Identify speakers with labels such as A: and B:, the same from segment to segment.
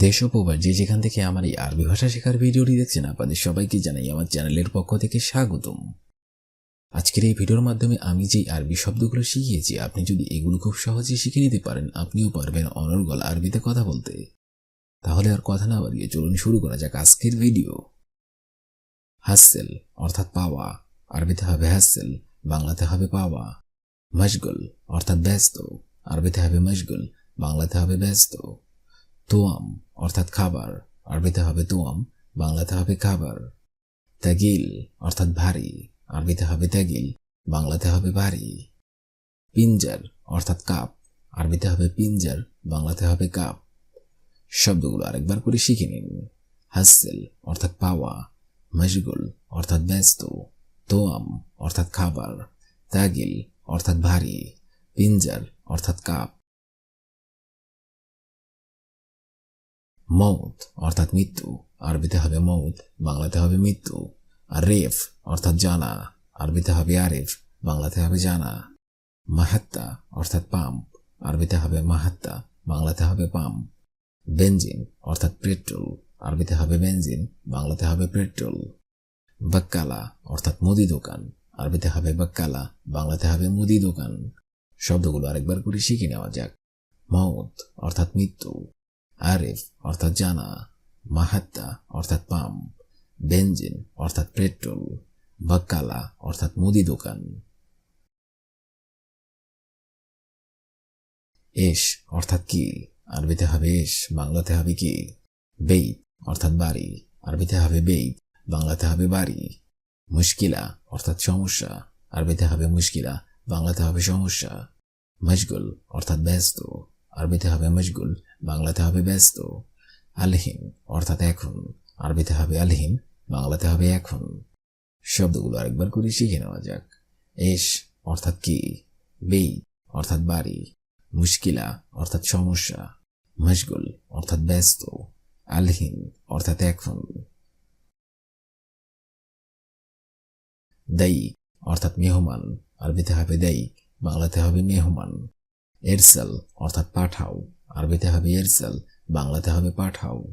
A: দেশ ও যে যেখান থেকে আমার এই আরবি ভাষা শেখার ভিডিওটি দেখছেন, আপনাদের সবাইকে জানাই আমার চ্যানেলের পক্ষ থেকে স্বাগতম। আজকের এই ভিডিওর মাধ্যমে আমি যে আরবি শব্দগুলো শিখিয়েছি, আপনি যদি এগুলো খুব সহজে শিখে নিতে পারেন, আপনিও পারবেন অনর্গল আরবিতে কথা বলতে। তাহলে আর কথা না বাড়িয়ে চলুন শুরু করা যাক আজকের ভিডিও। হাসেল অর্থাৎ পাওয়া, আরবিতে হবে হাসেল বাংলাতে হবে পাওয়া। মশগুল অর্থাৎ ব্যস্ত, আরবিতে হবে মশগুল, বাংলাতে হবে ব্যস্ত। তোয়াম, অর্থাৎ খাবার। আরবিতে হবে তোয়াম, বাংলাতে হবে খাবার। তাগিল, অর্থাৎ ভারী। আরবিতে হবে তাগিল, বাংলাতে হবে ভারী। পিঞ্জার, অর্থাৎ কাপ। আরবিতে হবে পিঞ্জার, বাংলাতে হবে কাপ। শব্দগুলো আরেকবার করে শিখে নিন। হাসেল, অর্থাৎ পাওয়া। মশগুল, অর্থাৎ ব্যস্ত। তোয়াম, অর্থাৎ খাবার। তাগিল, অর্থাৎ ভারী। পিঞ্জার, অর্থাৎ কাপ। মৌত, অর্থাৎ মৃত্যু। আরবিতে হবে মৌত, বাংলাতে হবে মৃত্যু। আর রেফ, অর্থাৎ জানা। আরবিতে হবে আরেফ, বাংলাতে হবে জানা। মাহাত্তা, অর্থাৎ পাম্প। আরবিতে হবে মাহাত্তা, বাংলাতে হবে পাম্প। বেঞ্জিন অর্থাৎ পেট্রোল। আরবিতে হবে বেঞ্জিন বাংলাতে হবে পেট্রোল। বাক্কালা, অর্থাৎ মুদি দোকান। আরবিতে হবে বাক্কালা, বাংলাতে হবে মুদি দোকান। শব্দগুলো আরেকবার করে শিখে নেওয়া যাক। মৌত, অর্থাৎ মৃত্যু। আরেফ অর্থাৎ জানা, মাহাত্তা অর্থাৎ পাম্প বেঞ্জিন অর্থাৎ পেট্রোল, বাক্কালা অর্থাৎ মুদি দোকান। এস অর্থাৎ কি? আরবিতে হবে এস, বাংলাতে হবে কি? বেইত অর্থাৎ বাড়ি, আরবিতে হবে বেইত, বাংলাতে হবে বাড়ি। মুশকিলা অর্থাৎ সমস্যা, আরবিতে হবে মুশকিলা, বাংলাতে হবে সমস্যা। মশগুল অর্থাৎ ব্যস্ত, আরবিতে হবে মশগুল বাংলাতে হবে ব্যস্ত আলহিন অর্থাৎ এখন। আরবিতে হবে আলহিন বাংলাতে হবে এখন। শব্দগুলো আরেকবার করে শিখে নেওয়া যাক। এস, অর্থাৎ কি? বেই অর্থাৎ বাড়ি। মুশকিলা, অর্থাৎ সমস্যা। মশগুল, অর্থাৎ ব্যস্ত। আলহিন অর্থাৎ এখন। দায়ী অর্থাৎ মেহমান। আরবিতে হবে দায়ী বাংলাতে হবে মেহমান। এরসেল, অর্থাৎ পাঠাও। আরবিতে হবে এরসেল বাংলাতে হবে পাঠাও।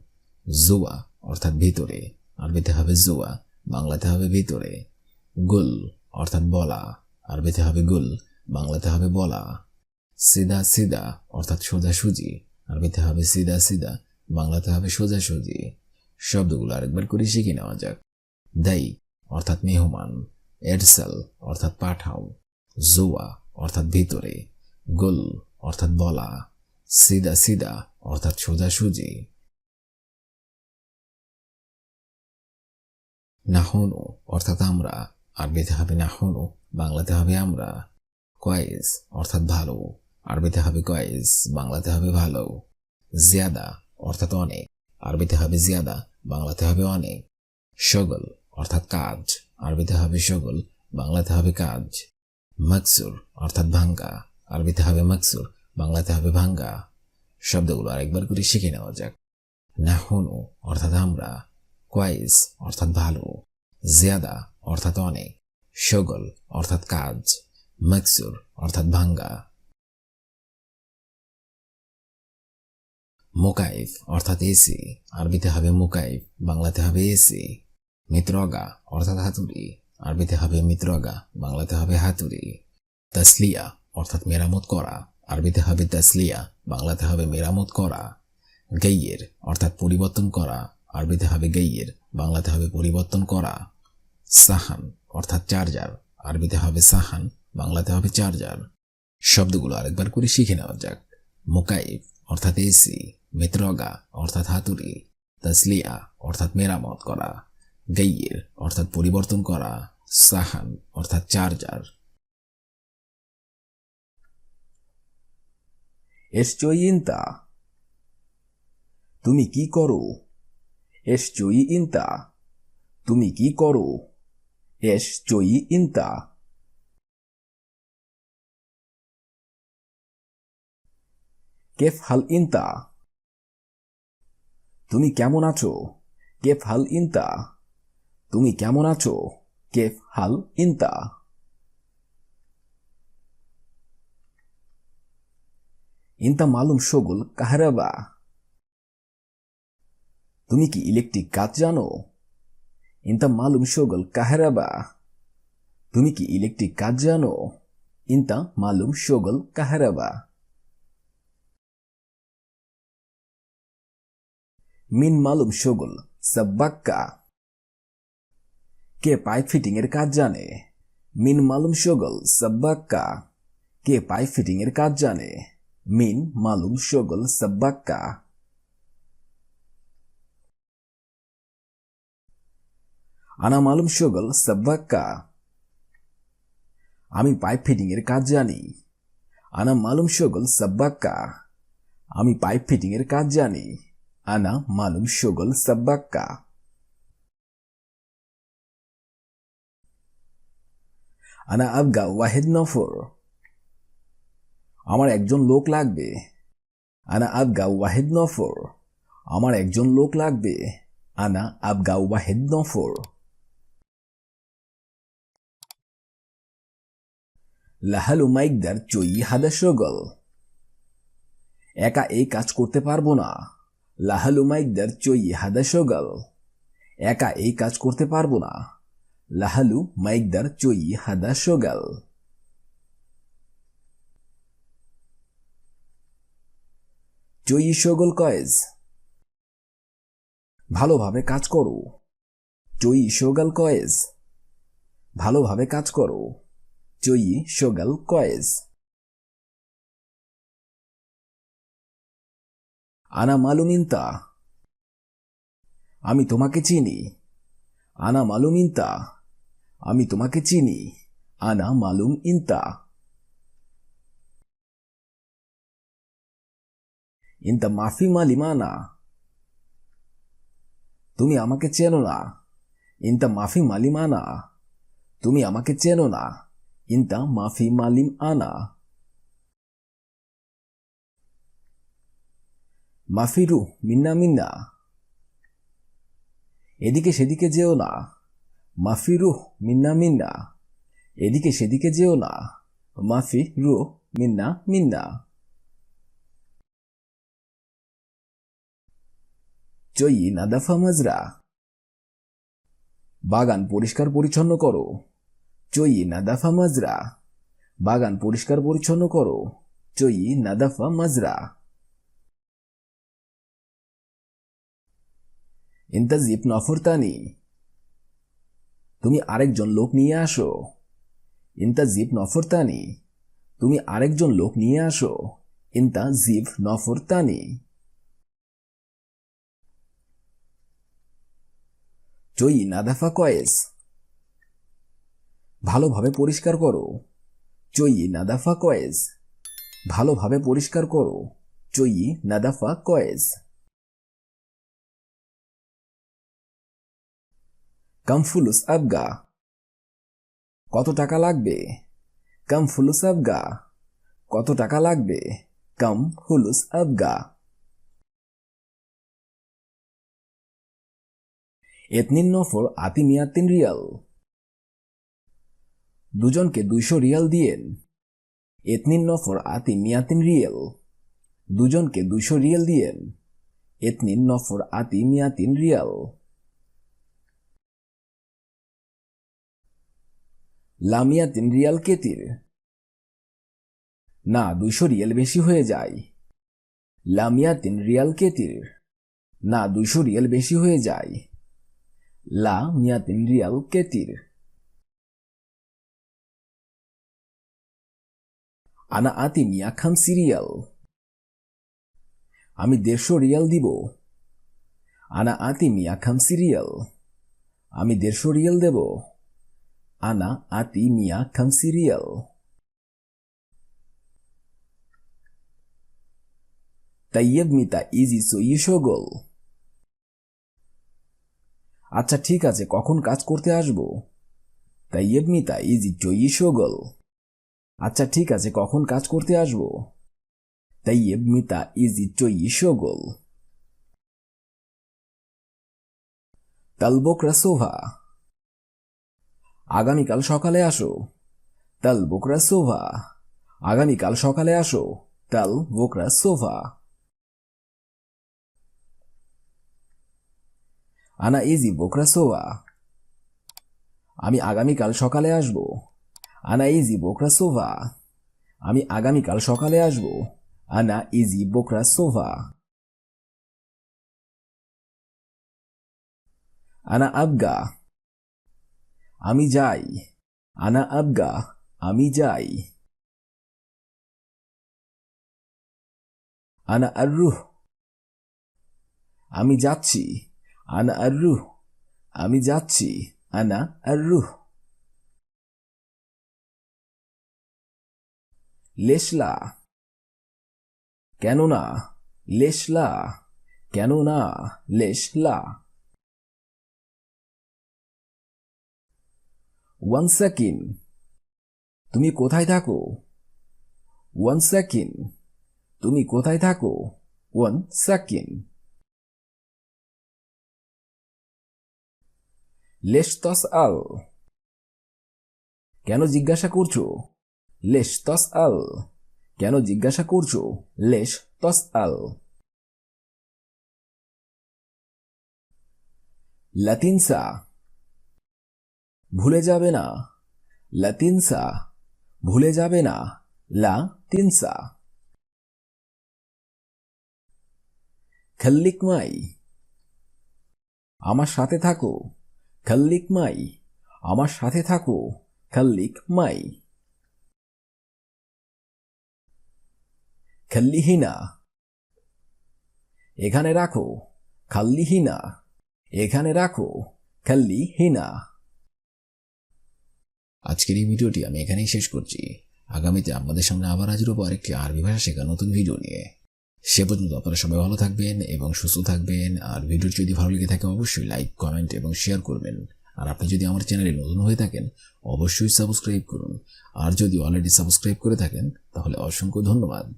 A: জুয়া, অর্থাৎ ভিতরে। আরবিতে হবে জুয়া, বাংলাতে হবে ভিতরে। গুল, অর্থাৎ বলা। আরবিতে হবে গুল, বাংলাতে হবে বলা। সিদা সিদা, অর্থাৎ সোজাসুজি। আরবিতে হবে সিদা সিদা, বাংলাতে হবে সোজাসুজি। শব্দগুলো আরেকবার করে শিখে নেওয়া যাক। দায়ী অর্থাৎ মেহমান। এরসেল, অর্থাৎ পাঠাও। জুয়া, অর্থাৎ ভিতরে। গুল, অর্থাৎ বলা। সিদা সিদা অর্থাৎ সোজাসুজি। নাহনু, অর্থাৎ আমরা। আরবিতে হবে নাহনু, বাংলাতে হবে আমরা। কয়েস অর্থাৎ ভালো। আরবিতে হবে কয়েস বাংলাতে হবে ভালো। জিয়াদা, অর্থাৎ অনেক। আরবিতে হবে জিয়াদা, বাংলাতে হবে অনেক। সগল অর্থাৎ কাজ। আরবিতে হবে সগল বাংলাতে হবে কাজ। মকসুর, অর্থাৎ ভাঙ্গা। আরবিতে হবে মকসুর বাংলাতে হবে ভাঙ্গা। শব্দগুলো আরেকবার করে শিখে নেওয়া যাক। নাহনু অর্থাৎ আমরা কোয়াইস অর্থাৎ ভালো, জিয়াদা অর্থাৎ অনেক সগল অর্থাৎ কাজ, মকসুর অর্থাৎ ভাঙ্গা। মোকাইফ অর্থাৎ এসি আরবিতে হবে মোকাইফ, বাংলাতে হবে এসি মিত্রগা অর্থাৎ হাতুড়ি, আরবিতে হবে মিত্রগা, বাংলাতে হবে হাতুড়ি। তাসলিয়া অর্থাৎ মেরামত করা। আরবিতে হবে তাসলিয়া, বাংলাতে হবে মেরামত করা, গেইয়ের, অর্থাৎ পরিবর্তন করা, আরবিতে হবে গেইয়ের, বাংলাতে হবে পরিবর্তন করা, সাহান, অর্থাৎ চার্জার, আরবিতে হবে সাহান, বাংলাতে হবে চার্জার। শব্দগুলো আরেকবার করে শিখে নেওয়া যাক। মোকাইফ, অর্থাৎ এসি, মিত্রগা, অর্থাৎ হাতুড়ি, তাসলিয়া, অর্থাৎ মেরামত করা, গেইয়ের, অর্থাৎ পরিবর্তন করা, সাহান, অর্থাৎ চার্জার।
B: এসচই ইন্তা তুমি কি করো? এসচই ইন্তা তুমি কি করো? এসচই ইন্তা কেফ হাল ইন্তা তুমি কেমন আছো? কেফ হাল ইন্তা তুমি কেমন আছো? কেফ হাল ইন্তা ইন্তা মালুম শগুল কাহরাবা। তুমি কি ইলেকট্রিক কাজ জানো? ইনতা মালুম শোগল কাহেরাবা। তুমি কি ইলেকট্রিক কাজ জানো? ইনতা মালুম শোগল কাহেরাবা। মিন মালুম শোগল সাব্বাক্কা। কে পাইপ ফিটিং এর কাজ জানে? মিন মালুম শোগল সাব্বাক্কা। কে পাইপ ফিটিং এর কাজ জানে? মিন মালুম শোগল সাব্বাক্কা আনা মালুম শোগল সাব্বাক্কা আমি পাইপ ফিটিং এর কাজ জানি আনা মালুম শোগল সাব্বাক্কা আমি পাইপ ফিটিং এর কাজ জানি আনা মালুম শোগল সাব্বাক্কা আনা আবগা ওয়াহেদ নফর আমার একজন লোক লাগবে। আনা আবগা ওয়াহেদ নফর আমার একজন লোক লাগবে। আনা আবগা ওয়াহেদ নফর লাহালু মাইকদার চই হাদা শগল একা এই কাজ করতে পারব না। লাহালু মাইকদার চই হাদা শগল একা এই কাজ করতে পারব না। লাহালু মাইকদার চই হাদা শগল চই শগল কয়েজ। ভালোভাবে কাজ করো। জয়ী শোগাল কয়েজ। ভালোভাবে কাজ করো। জয়ী শোগাল কয়েজ। আনা মালুমিনতা। আমি তোমাকে চিনি। আনা মালুম ইনতা আমি তোমাকে চিনি। আনা মালুম ইনতা। ইনতা মাফি মালিমানা তুমি আমাকে চেনো না। ইনতা মাফি মালিমানা তুমি আমাকে চেনো না। ইনতা মাফি মালিম আনা মাফিরু মিন্না মিন্না। এদিকে সেদিকে যেও না। মাফিরু মিন্না মিন্না। এদিকে সেদিকে যেও না। মাফি রু মিন্না মিন্না। চই নাদাফা মাজরা। বাগান পরিষ্কার পরিচ্ছন্ন করো। চই নাদাফা মাজরা। বাগান পরিষ্কার পরিচ্ছন্ন করো। চই নাদাফা মাজরা। ইন্তাজিব নফরতানি। তুমি আরেকজন লোক নিয়ে আসো। ইন্তাজিব নফরতানি। তুমি আরেকজন লোক নিয়ে আসো। ইন্তাজিব নফরতানি। চই নাদাফা কয়েস। ভালোভাবে পরিষ্কার করো। চই নাদাফা কয়েস। ভালোভাবে পরিষ্কার করো। চই নাদাফা কয়েস। কাম ফুলুস আবগা। কত টাকা লাগবে? কাম ফুলুস আবগা। কত টাকা লাগবে? কাম হুলুস আবগা। এতনিন নফর আতি মিয়াতিন রিয়াল। দুজনকে দুইশো রিয়াল দিয়েন। এতনিন নফর আতি মিয়াতিন রিয়াল। দুজনকে দুইশো রিয়াল দিয়েন। এতনিন নফর আতি মিয়াতিন রিয়াল। লামিয়াতিন রিয়াল কেতির। না, দুইশো রিয়াল বেশি হয়ে যায়। লামিয়াতিন রিয়াল কেতির। না, দুইশো রিয়াল বেশি হয়ে যায়। লা মিয়াতিন রিয়াল কেতির আনা আতি মিয়া খামসি রিয়াল আমি দেড়শো রিয়াল দিব আনা আতি মিয়া খামসি রিয়াল আমি দেড়শো রিয়াল দেব আনা আতি মিয়া খামসি রিয়াল তাইয়েব মিতা ইজি সই শোগল আচ্ছা ঠিক আছে, কখন কাজ করতে আসব? তাই তাইয়েব মিতা ইজি চই শোগল আচ্ছা ঠিক আছে, কখন কাজ করতে আসব? তাই তাইয়েব মিতা ইজি চই শোগল তালবোকরা সোভা আগামীকাল সকালে আসো। তাল বোকরা সোভা আগামীকাল সকালে আসো। তাল বোকরা সোভা আনা ইজি বোকরা সোয়া। আমি আগামীকাল সকালে আসব। আনা ইজি বোকরা সোভা আমি আগামীকাল সকালে আসব। আনা ইজি বোকরা সোভা আনা আবগা। আমি যাই। আনা আবগা, আমি যাই। আনা আররুহ। আমি যাচ্ছি। আনা আররুহ আমি যাচ্ছি, আনা কেন না লেশলা কেন না লেশলা ওয়ান সেকেন্ড তুমি কোথায় থাকো? ওয়ান সেকেন্ড তুমি কোথায় থাকো? ওয়ান সেকেন্ড লেশ তস আল। কেন জিজ্ঞাসা করছ? লেশ আল। কেন জিজ্ঞাসা করছ? লেশ তস আল লাতিনসা ভুলে যাবে না। লাতিনসা ভুলে যাবে না। লা তিনসা খল্লিক মাই। আমার সাথে থাকো। খল্লিক মাই, আমার সাথে থাকো, খল্লিক মাই। খল্লিহিনা, এখানে রাখো, খাল্লিহিনা, এখানে রাখো, খাল্লিহিনা।
A: আজকের এই ভিডিওটি আমি এখানেই শেষ করছি। আগামীতে আপনাদের সামনে আবার হাজির হব আরেকটি আরবি ভাষা শেখা নতুন ভিডিও নিয়ে। সে পর্যন্ত আপনারা সবাই ভালো থাকবেন এবং সুস্থ থাকবেন। আর ভিডিওটি যদি ভালো লেগে থাকে, অবশ্যই লাইক কমেন্ট এবং শেয়ার করবেন। আর আপনি যদি আমার চ্যানেলে নতুন হয়ে থাকেন, অবশ্যই সাবস্ক্রাইব করুন। আর যদি অলরেডি সাবস্ক্রাইব করে থাকেন, তাহলে অসংখ্য ধন্যবাদ।